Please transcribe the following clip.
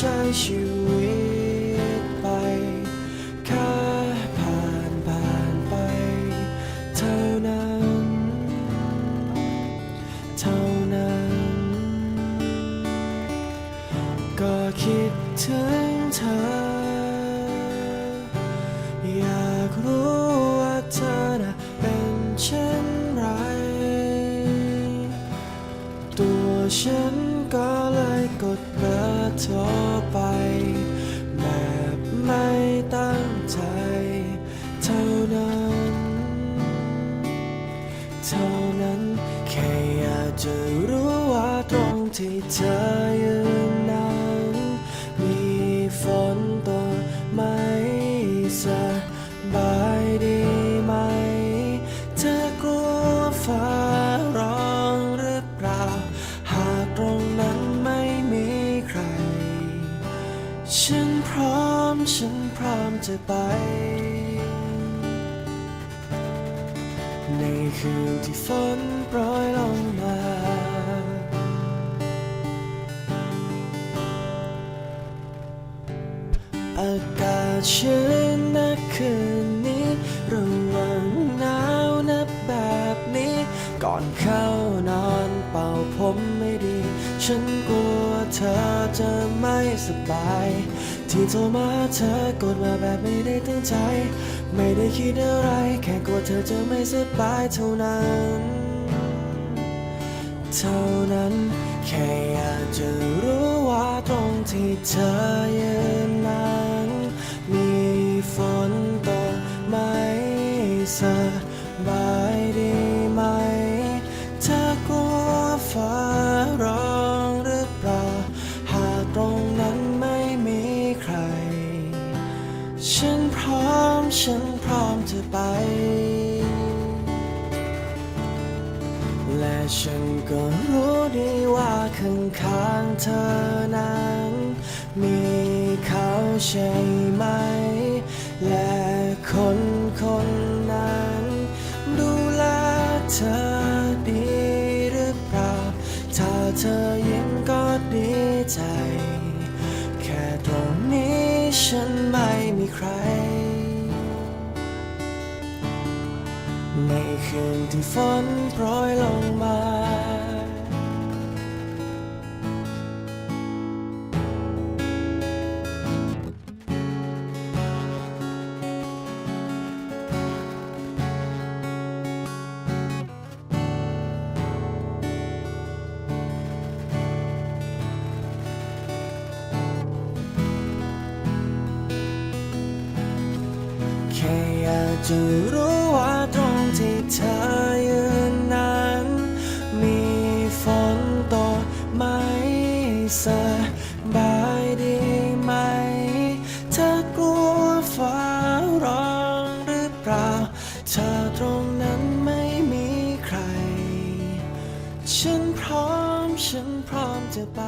ใช้ชีวิตไปแค่ผ่านผ่านไป เท่านั้น เท่านั้น ก็คิดถึงเธอ อยากรู้ว่าเธอน่ะเป็นเช่นไร ตัวฉัน กดเบอร์โทรไป แบบไม่ตั้งใจ เท่านั้น เท่านั้น แค่อยากจะรู้ว่าตรงที่เธอยืน ฉันพร้อมจะไป ในคืนที่ฝนโปรยลงมา อากาศชื้นนะคืนนี้ระวังหนาวนะแบบนี้ ก่อนเข้านอนเป่าผมไม่ดี ฉันกลัวเธอจะไม่สบาย ที่โทรมาเธอกดมาแบบไม่ได้ตั้งใจ ไม่ได้คิดอะไร แค่กลัวเธอจะไม่สบายเท่านั้น เท่านั้น แค่อยากจะรู้ว่าตรงที่เธอยืนนั้นมีฝนตกไหมสบายดีไหมเธอกลัวฟ้า ฉันพร้อม ฉันพร้อมจะไป และฉันก็รู้ดีว่าข้างข้างเธอนั้น มีเขาใช่ไหม และคนคนนั้น ดูแลเธอดีหรือเปล่า ถ้าเธอยิ้มก็ดีใจ มีใคร ในคืนที่ฝนโปรยลงมา แค่อยากจะรู้ว่าตรงที่เธอยืนนั้น มีฝนตกไหมสบายดีไหม เธอกลัวฟ้าร้องหรือเปล่าถ้าตรงนั้นไม่มีใคร ฉันพร้อม ฉันพร้อมจะไป